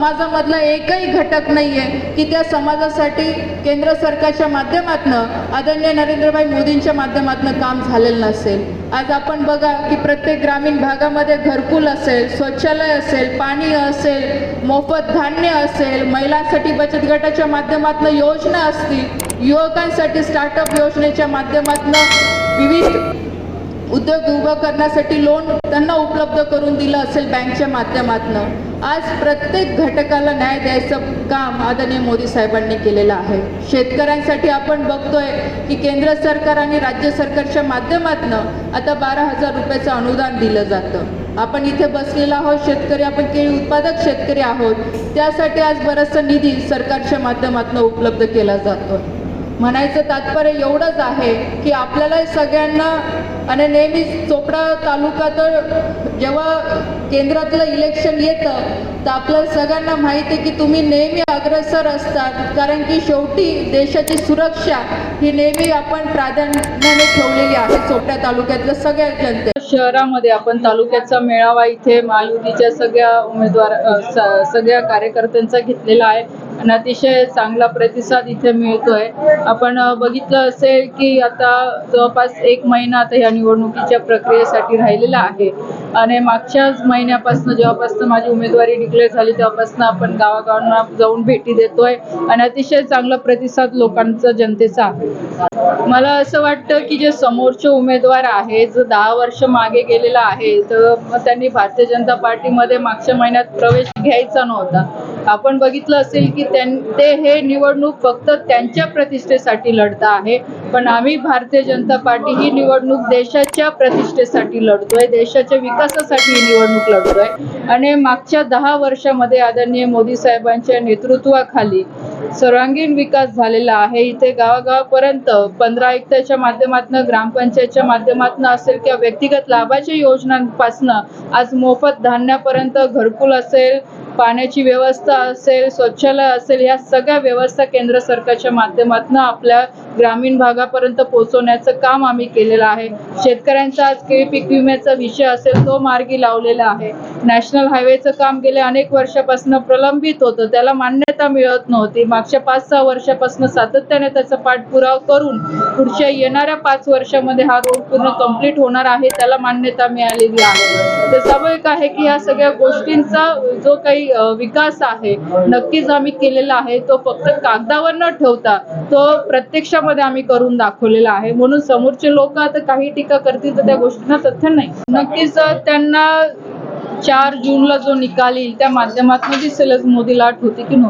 समाजामधला एकही घटक नाहीये की त्या समाजासाठी केंद्र सरकारच्या माध्यमातून आदरणीय नरेंद्रभाई मोदींच्या माध्यमातून काम झालेलं नसेल. आज आपण बघा की प्रत्येक ग्रामीण भागामध्ये घरकुल असेल शौचालय असेल पाणी असेल मोफत धान्य असेल महिलांसाठी बचत गटाच्या माध्यमातून योजना असतील युवकांसाठी स्टार्टअप योजनेच्या माध्यमातून विविध उद्योग उभा करण्यासाठी लोन त्यांना उपलब्ध करून दिलं असेल बँकच्या माध्यमातून. आज प्रत्येक घटकाला न्याय द्यायचं काम आदरणीय मोदी साहेबांनी केलेलं आहे. शेतकऱ्यांसाठी आपण बघतोय की केंद्र सरकार आणि राज्य सरकारच्या माध्यमातून आता बारा हजार रुपयाचं अनुदान दिलं जातं. आपण इथे बसलेलो आहोत शेतकरी आपण केळी उत्पादक शेतकरी आहोत. त्यासाठी आज बराचसा निधी सरकारच्या माध्यमातून उपलब्ध केला जातो म्हणायचं तात्पर्य एवढंच आहे की आपल्याला सगळ्यांना आणि नेहमी चोपडा तालुका तर जेव्हा केंद्रातलं इलेक्शन येतं तर आपल्याला सगळ्यांना माहिती आहे की तुम्ही नेहमी अग्रसर असतात. कारण की शेवटी देशाची सुरक्षा ही नेहमी आपण प्राधान्याने ठेवलेली आहे चोपड्या तालुक्यातल्या सगळ्या जनते शहरामध्ये आपण तालुक्याचा मेळावा इथे महायुतीच्या सगळ्या उमेदवार स- सगळ्या कार्यकर्त्यांचा घेतलेला आहे. आणि अतिशय चांगला प्रतिसाद इथे मिळतोय. आपण बघितलं असेल की आता जवळपास एक महिना आता या निवडणुकीच्या प्रक्रियेसाठी राहिलेला आहे. आणि मागच्याच महिन्यापासून जेव्हापासून माझी उमेदवारी डिक्लेअर झाली तेव्हापासून आपण गावागावांना जाऊन भेटी देतोय. आणि अतिशय चांगला प्रतिसाद लोकांचा जनतेचा. आहे मला असं वाटतं की जे समोरचे उमेदवार आहे जो दहा वर्ष मागे गेलेला आहे तर त्यांनी भारतीय जनता पार्टीमध्ये मागच्या महिन्यात प्रवेश घ्यायचा नव्हता. आपण बघितलं असेल की त्यां ते हे निवडणूक फक्त त्यांच्या प्रतिष्ठेसाठी लढता आहे. पण आम्ही भारतीय जनता पार्टी ही निवडणूक देशाच्या प्रतिष्ठेसाठी लढतोय देशाच्या विकासासाठी ही निवडणूक लढतोय. आणि मागच्या दहा वर्षामध्ये आदरणीय मोदी साहेबांच्या नेतृत्वाखाली सर्वांगीण विकास झालेला आहे. इथे गावागावापर्यंत पंधरा आयुक्ताच्या माध्यमातून ग्रामपंचायतच्या माध्यमातून असेल किंवा व्यक्तिगत लाभाच्या योजनांपासून आज मोफत धान्यापर्यंत घरकुल असेल पाण्याची व्यवस्था असेल शौचालय असेल ह्या सगळ्या व्यवस्था केंद्र सरकारच्या माध्यमातून आपल्या ग्रामीण भागापर्यंत पोहोचवण्याचं काम आम्ही केलेलं आहे. शेतकऱ्यांचा आज केळी पीक विम्याचा विषय असेल तो मार्गी लावलेला आहे. नॅशनल हायवेचं काम गेल्या अनेक वर्षापासून प्रलंबित होतं. त्याला मान्यता मिळत नव्हती. मागच्या पाच सहा वर्षापासून सातत्याने त्याचा पाठपुरावा करून पुढच्या येणाऱ्या पाच वर्षामध्ये हा रोड पूर्ण कंप्लीट होणार आहे त्याला मान्यता मिळालेली आहे. तर स्वाभाविक आहे की या सगळ्या गोष्टींचा जो काही विकास आहे नक्कीच आम्ही केलेला आहे तो फक्त कागदावर न ठेवता तो प्रत्यक्ष प्रत्यक्षामध्ये आम्ही करून दाखवलेलं आहे. म्हणून समोरचे लोक आता काही टीका करतील तर त्या गोष्टींना तथ्य नाही. नक्कीच त्यांना चार जूनला जो निकाल येईल त्या माध्यमातून दिसेलच मोदीला लाट होती की नव्हती.